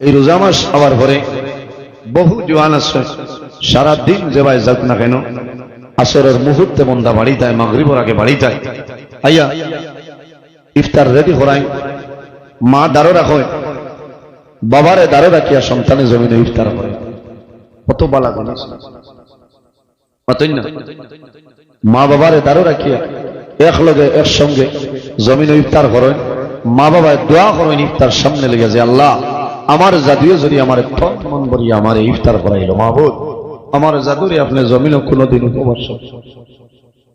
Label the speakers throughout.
Speaker 1: এই রোজা মাস হওয়ার পরে বহু জোয়ান আছে, সারাদিন যেভাবে যাক না কেন, আসরের মুহূর্তে বন্দা বাড়ি যায়, মাগরিবর আগে বাড়ি যায়। আইয়া, ইফতার রেডি করাই মা দারো রাখো, বাবারে দারো রাখিয়া সন্তানে জমিনে ইফতার করে। কত বালা না। মা বাবারে দারো রাখিয়া এক লগে এক একসঙ্গে জমিনে ইফতার করেন মা বাবায় দোয়া করেন ইফতার সামনে লেগে যে আল্লাহ আমার জাদুয়ে যদি আমার মন বলিয়া আমার ইফতার করাইল মাহবুদ আমার জাদুরে আপনি জমিনে কোনোদিন উপবাস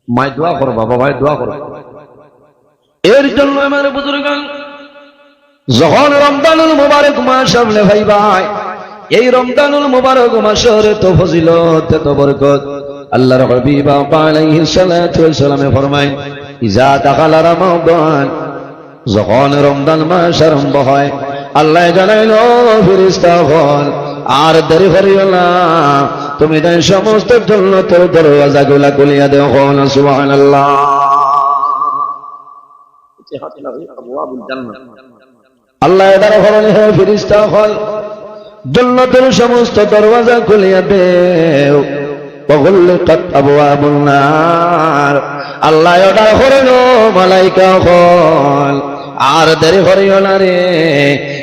Speaker 1: মায় দোয়া করো বাবা ভাই দোয়া করো। এর জন্য আমার বুজুর্গ যখন রমজানুল মুবারক মাস সামনে ভাই ভাই, এই রমজানুল মুবারক মাসের তো ফজিলত তো বরকত। আলাইহিস সালাতু ওয়াস সালামে ইজা রমাদান যখন রমজান মাস আরম্ভ হয় আল্লাহ জানাইল ফেরেশতা হল আর দেরি করিও না তুমি তাই সমস্ত জন্য তোর দরওয়াজা গুলা খুলিয়া দেও হল সুবহানাল্লাহ আল্লাহ এদার হরণে হে ফিরিস্তা হল জন্নতের সমস্ত দরওয়াজা খুলিয়া দেও وغلقت أبواب النار আল্লাহ এদার হরণ মালাইকা হল আর দেরি করিও না রে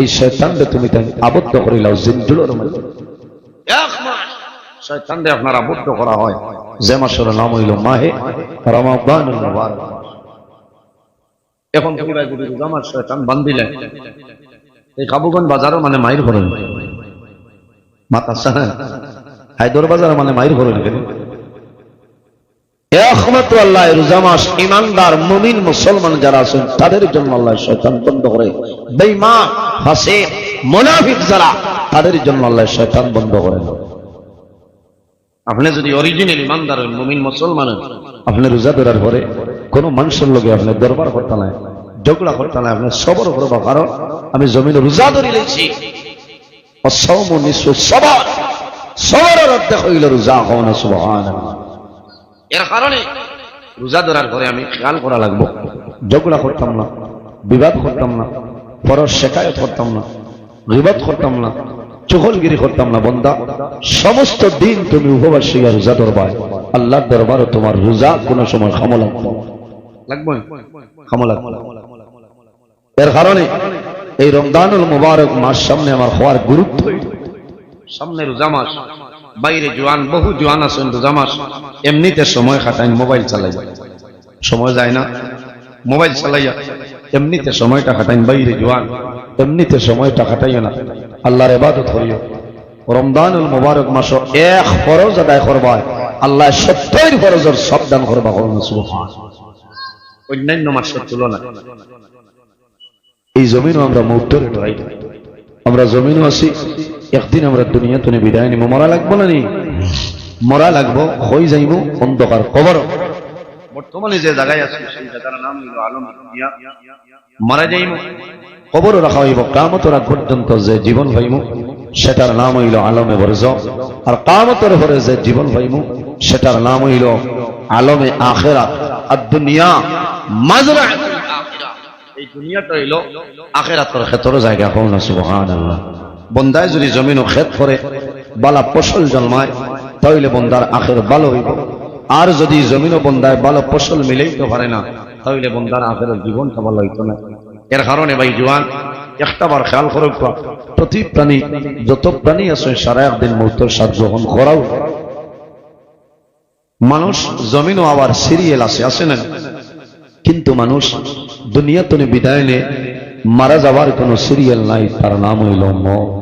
Speaker 1: এই শয়তানকে তুমি তাই আবদ্ধ করে লাও জিন্দুলোর মধ্যে এক মাস শয়তানকে আপনার আবদ্ধ করা হয়। যে মাসের নাম হইল মাহে মুবারক। এখন তুমি ভাই যদি রোজা মাস শয়তান বান্ধিলে। এই কাবুগঞ্জ বাজারও মানে মাইর করেন মাতা সাহেব হায়দর বাজার মানে মাইর করেন কেন? আপনি যদি অরিজিনাল ইমানদার মুমিন, মুসলমান আপনি রোজা ধরার পরে কোন মানুষের লোকে আপনি দরবার করতে নাই, ঝগড়া করতে নাই, আপনি সবর করব কারণ, আমি জমিনে রোজা ধরে লেছি সবর, সবরের অর্ধেক হইল রোজা হওয়া না এর কারণে রোজা ধরার পরে আমি খেয়াল করা লাগবো। ঝগড়া করতাম না বিবাদ করতাম না পরর শেখায়ত করতাম না বিবাদ করতাম না চুগলগিরি করতাম না বন্দা। সমস্ত দিন তুমি উপবাস শিয়া রোজা দরবার আল্লাহর দরবারও তোমার রোজা কোনো সময় ক্ষমা লাগবে। লাগবে? লাগবে। এর কারণে এই রমজানুল মুবারক মাস সামনে আমার হওয়ার গুরুত্ব সামনে রোজা মাস। বাইরে জোয়ান, বহু জোয়ান আছেন রোজা মাস এমনিতে সময় খাটাই মোবাইল চালাই সময় যায় না। মোবাইল চালাইয়া এমনিতে সময়টা খাটাইন বাইরে জোয়ান। এমনিতে সময়টা খাটাইও না। আল্লাহর ইবাদত করিও। রমজানুল মুবারক মাস এক ফরজ আদায় করবা। আল্লাহ সত্তর ফরজের সব দান করবা করুন অন্যান্য মাসের তুলনা এই জমিনও আমরা মুহূর্তের আমরা জমিনও আছি। একদিন আমরা দুনিয়া তুনে বিদায় নিব। মরা লাগবো না নি? মরা লাগবো হয়ে যাইব অন্ধকার কবর। বর্তমানে যে জায়গায় আছি, সেই জায়গার নাম হইল আলম মারা যাইব কবর রাখা হইব কামতরা পর্যন্ত যে জীবন পাইব সেটার নাম হইল আলমে বরজ। আর কামতর পরে যে জীবন পাইব সেটার নাম হইল আলমে আখেরা আর দুনিয়া মাজরা। এই দুনিয়াটা হইল আখেরাতর ক্ষেত্র জায়গা কোন সুবহানাল্লাহ। বন্দায় যদি জমিন ও ক্ষেত করে বালা ফসল জন্মায় তাহলে বন্দার আখের ভালো হইব। আর যদি জমিন ও বন্দায় ভালো ফসল মিলাইতে পারে না তাহলে বন্দার আখের জীবনটা ভালো হইতো না। এর কারণে ভাই জোয়ান, একটা বার খেয়াল করো প্রতি প্রাণী, যত প্রাণী আছে, সারা একদিন মুহূর্তের সাত গ্রহণ করাও। মানুষ জমিনও আবার সিরিয়াল আছে আছে না? কিন্তু মানুষ দুনিয়া তুমি বিদায় নে মারা যাওয়ার কোনো সিরিয়াল নাই, তার নাম হইল মত।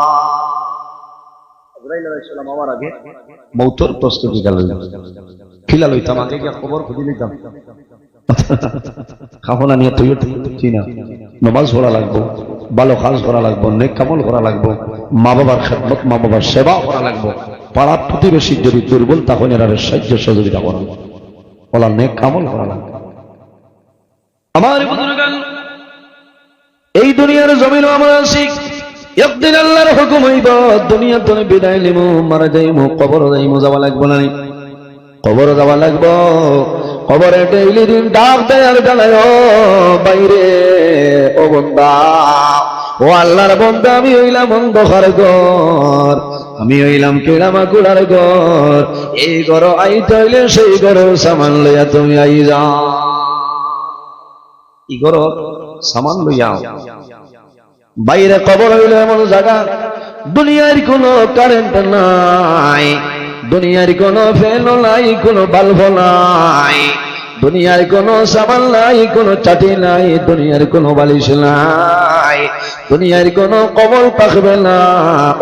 Speaker 1: মৌতর খিলা লইতাম আগে গিয়া খবর খুঁজে খাফলা নিয়ে নমাজ লাগবো, ভালো কাজ করা লাগবো, নেক কামল করা লাগবো মা বাবার খেদমত মা বাবার সেবা করা লাগবো। যদি দুর্বল, তখন এরা সাহায্য সহযোগিতা করা। বলা নেক কামল করা লাগবে। আমার এই দুনিয়ার জমিন আমরা আছি। একদিন আল্লাহর হুকুম হইব দুনিয়া তুমি বিদায় নিব মারা যাইমু কবর যাইমু, যাওয়া লাগবো না কবর যাওয়া লাগবো। কবরে ডেইলি দিন ডাক দেয় আর জানায় বাইরে, ও বন্দা, ও আল্লাহর বন্দা, আমি হইলাম অন্ধকার ঘর, আমি হইলাম কেড়ামা কুড়ার ঘর। এই ঘর আই তাইলে সেই ঘর সামান লইয়া তুমি আই যাও। ই ঘর সামান লইয়া বাইরে কবর হইল এমন জায়গা। দুনিয়ার কোনো কারেন্ট নাই। দুনিয়ার কোনো ফ্যান নাই, কোনো বাল্ব নাই। দুনিয়ার কোনো সামান নাই, কোনো চাটি নাই, দুনিয়ার কোনো বালিশ নাই। দুনিয়ার কোনো কবল পাকবে না,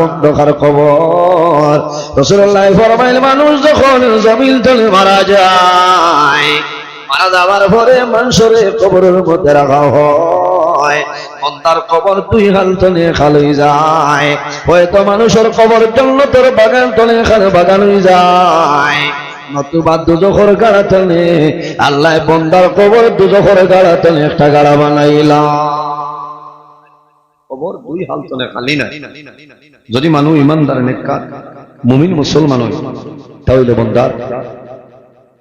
Speaker 1: অন্ধকার কবর। রসুল্লাহ ফরমাইল, মানুষ যখন জমিল তলে মারা যায়, মারা যাওয়ার পরে মানুষের কবরের মধ্যে রাখা হয়। মন্দার কবর দুই হাল তলে খালই যায়। হয়তো মানুষের কবর জন্য তোর বাগান তলে খাল বাগান হয়ে যায়। নতুবা দুজখর গাড়া তলে আল্লাহ বন্দার কবর দুজখর গাড়া তলে একটা গাড়া বানাইলাম যদি মানুষ ইমানদার মুমিন মুসলমান হয়, তাহলে বন্দার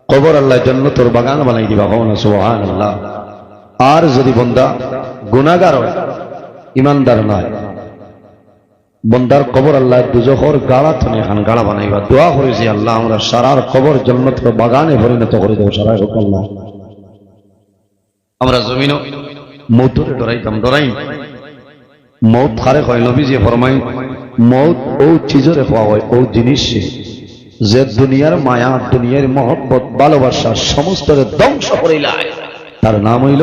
Speaker 1: কবর জন্য তোর বাগান বানাই দিবা। আর যদি বন্দা গুনাগার হয় ইমানদার নয়। বন্দার কবর আল্লাহ দুজখর গাড়া তুমি এখন গাড়া বানাইবা। দোয়া করেছি আল্লাহ আমরা সারার কবর জন্য তোর বাগানে পরিণত করে দেবো, সারা আল্লাহ। আমরা জমিন মৌতরে ডরাইতাম, ডরাই। মৌত খারে হয়, নবীজি ফরমাই, মৌত ও চিজরে হওয়া হয়, ও জিনিস যে দুনিয়ার মায়া, দুনিয়ার মহব্বত, ভালোবাসা সমস্ত ধ্বংস করিলায়। তার নাম হইল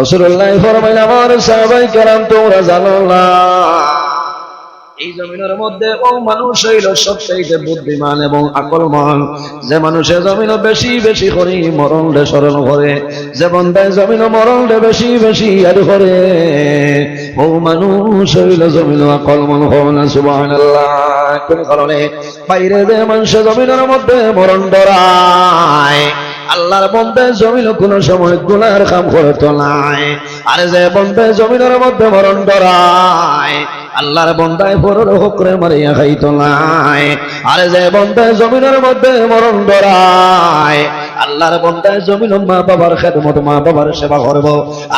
Speaker 1: রসুল্লাহ ফরমাইল আমার কেরাম, তোমরা জানো না। এই জমিনের মধ্যে ও মানুষ হইল বুদ্ধিমান এবং আকলমান। যে মানুষের জমিন বেশি বেশি মরণ রে স্মরণ করে, যে বন্ধায় জমিন মরণ রে বেশি বেশি আর করে। ও মানুষ হইল জমিন আকলমান সুবহানাল্লাহ। কোন কারণে? বাইরে যে মানুষের জমিনের মধ্যে মরণ ডরায়। আল্লাহর বন্ধে জমিন কোন সময় গুনার কাম করতো নাই। আরে যে বন্ধে জমিনের মধ্যে মরণ ডরায় আল্লাহর বন্দায় পরের হকরে মারিয়া খাইতো নাই। আরে যে বন্দায় জমিনের মধ্যে মরণ ডরায় আল্লাহর বন্দায় জমিন মা বাবার খেদমত মা বাবার সেবা করব।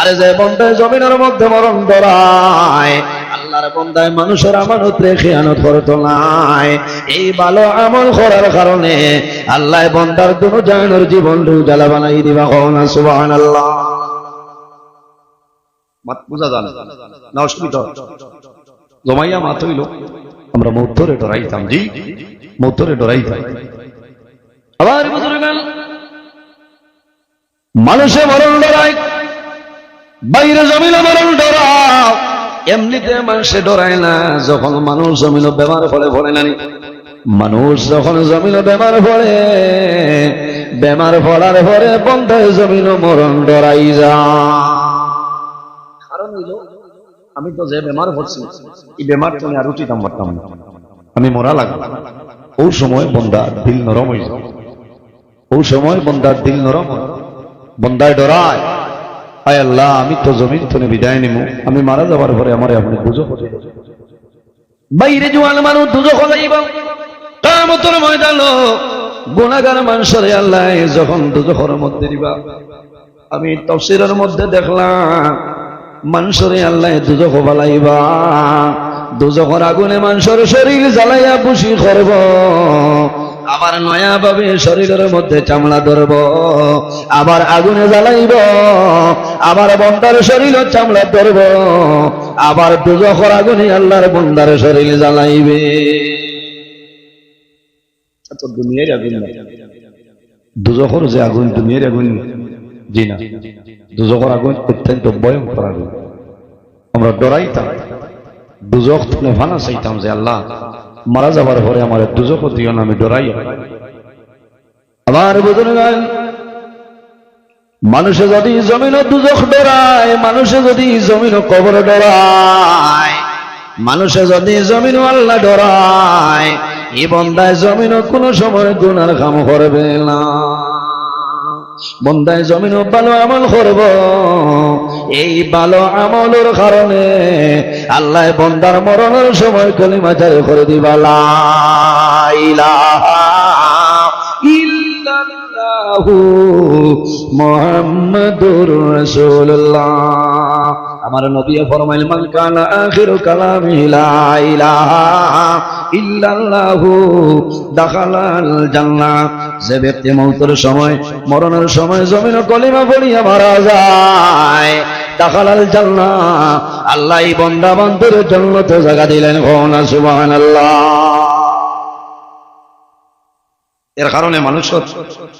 Speaker 1: আরে যে বন্দায় জমিনের মধ্যে মরণ ডরায় আল্লাহর বন্দায় মানুষের আমানত রেখে আনত করতো নাই। এই ভালো আমল করার কারণে আল্লাহ বন্দার দুনো জানোর জীবন জ্বালা বানাই দিবা মাত বুঝা যান না। অসুবিধা। জমাইয়া মাত হইল। আমরা ডরাইতাম জি। ডরাইতাম। আবার মানুষে মরণ ডরায়, বাইরে জমিন মরণ ডরাও এমনিতে মানুষে ডরায় না, যখন মানুষ জমিন বেমার ফলে পড়ে না মানুষ যখন জমিন বেমার পড়ে বেমার পড়ার পরে বন্ধায় জমিন মরণ ডরাই যা। আমি তো যে বেমার পড়ছি, এই বেমার তুমি আর পারতাম না। আমি মরা লাগবো ওই সময় বন্দার দিল নরম হয়ে যায়। সময় বন্দার দিল নরম বন্দায় ডরায়। আয় আল্লাহ, আমি তো জমিন তনে বিদায় নিমু আমি মারা যাবার পরে আমার আপনি বুঝো বাইরে জোয়ান মানুষ দুজখ যাইব কামতর ময়দান গুণাগার মানুষরে আল্লাহ যখন দুজখর মধ্যে দিবা। আমি তফসিরের মধ্যে দেখলাম মানুষরে আল্লাহ দুজখ বালাইবা দুজখর আগুনে মানুষের শরীর জ্বালাইয়া বুসি করব। আবার নয়া ভাবে শরীরের মধ্যে চামড়া ধরব আবার আগুনে জ্বালাইব আবার বন্দার শরীর চামড়া ধরব আবার দুজখর আগুনে আল্লাহর বন্দার শরীর জ্বালাইবে। তো দুনিয়ার আগুন দুজখর যে আগুন দুনিয়ার আগুন জি না। দুজখর আগুন অত্যন্ত ভয়ঙ্কর আগুন। আমরা ডরাইতাম দুজখ তুলে ভানা চাইতাম যে আল্লাহ মারা যাবার পরে আমার দুজখ দিও আমি ডরাই। আমার বুঝুন মানুষে যদি জমিন দুজক ডরায়, মানুষে যদি জমিন কবর ডরায়, মানুষে যদি জমিন আল্লাহ ডরায়, এই বন্দায় জমিন কোনো সময় গুনার কাম করবে না। বন্দায় জমিন ভালো আমল করব। এই ভালো আমলের কারণে আল্লাহ বন্দার মরণের সময় কলিমা করে দিবা। লা ইলাহা ইল্লাল্লাহু মুহাম্মাদুর রাসূলুল্লাহ। আমার নবী ফরমাইল, মান কানা আখিরু কালামি লা ইলাহা ইল্লাল্লাহু দাখালাল জান্নাহ। যে ব্যক্তি মৌতের সময়, মরণের সময় জমিন কলিমা বলিয়া মারা যায়, দাখালাল জান্নাহ। আল্লাহ বন্দা বান্ধবের জন্য তো জায়গা দিলেন। ঘনা সুবহানাল্লাহ। এর কারণে মানুষ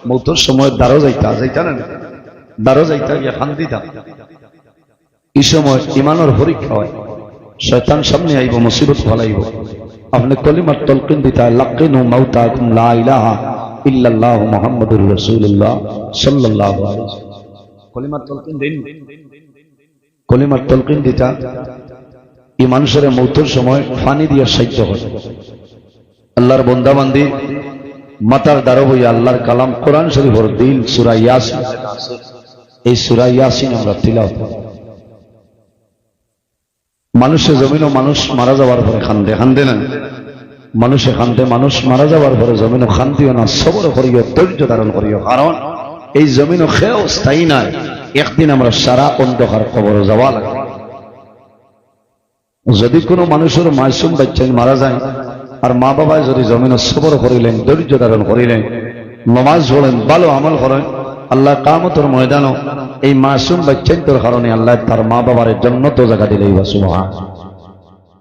Speaker 1: মৌতর সময় দারো যাইতা যাইতা না? দারো যাইতা গিয়া খান দিতা। এই সময় ইমানের পরীক্ষা হয়। শয়তান সামনে আইব, মুসিবত ফলাইব। আপনি কলিমার তলকিন দিতা, লাকিনু মাউতাকুম লা ইলাহা ইল্লাল্লাহু মুহাম্মাদুর রাসূলুল্লাহ সাল্লাল্লাহু আলাইহি ওয়াসাল্লাম কলিমার তলকিন দেন। কলিমার তলকিন দিতা, এই মানুষের সময় ফানি দিয়ে সাহায্য হয় আল্লাহর বন্দাবান্দি মাতার দ্বারা বই আল্লাহর কালাম কোরআন শরীফর দিল সুরা ইয়াসিন। এই সুরা ইয়াসিন আমরা করি। মানুষে জমিন ও মানুষ মারা যাওয়ার পরে খান্দে খান্দে না। মানুষে খান্দে, মানুষ মারা যাওয়ার পরে জমিন ও খান্দিও না, সবর করিও, ধৈর্য ধারণ করিও। কারণ এই জমিন ও খেয়েও স্থায়ী নাই। একদিন আমরা সারা অন্ধকার খবর যাওয়া লাগে যদি কোনো মানুষের মাসুম বাচ্চাই মারা যায় আর মা বাবায় যদি জমিন সবর করিলেন, ধৈর্য ধারণ করিলেন, নমাজ পড়েন ভালো আমল করেন, আল্লাহ কামতর ময়দানও এই মাসুম বাচ্চাইন্তর কারণে আল্লাহ তার মা বাবার জন্য তো জায়গা দিলেই বা সুবহান।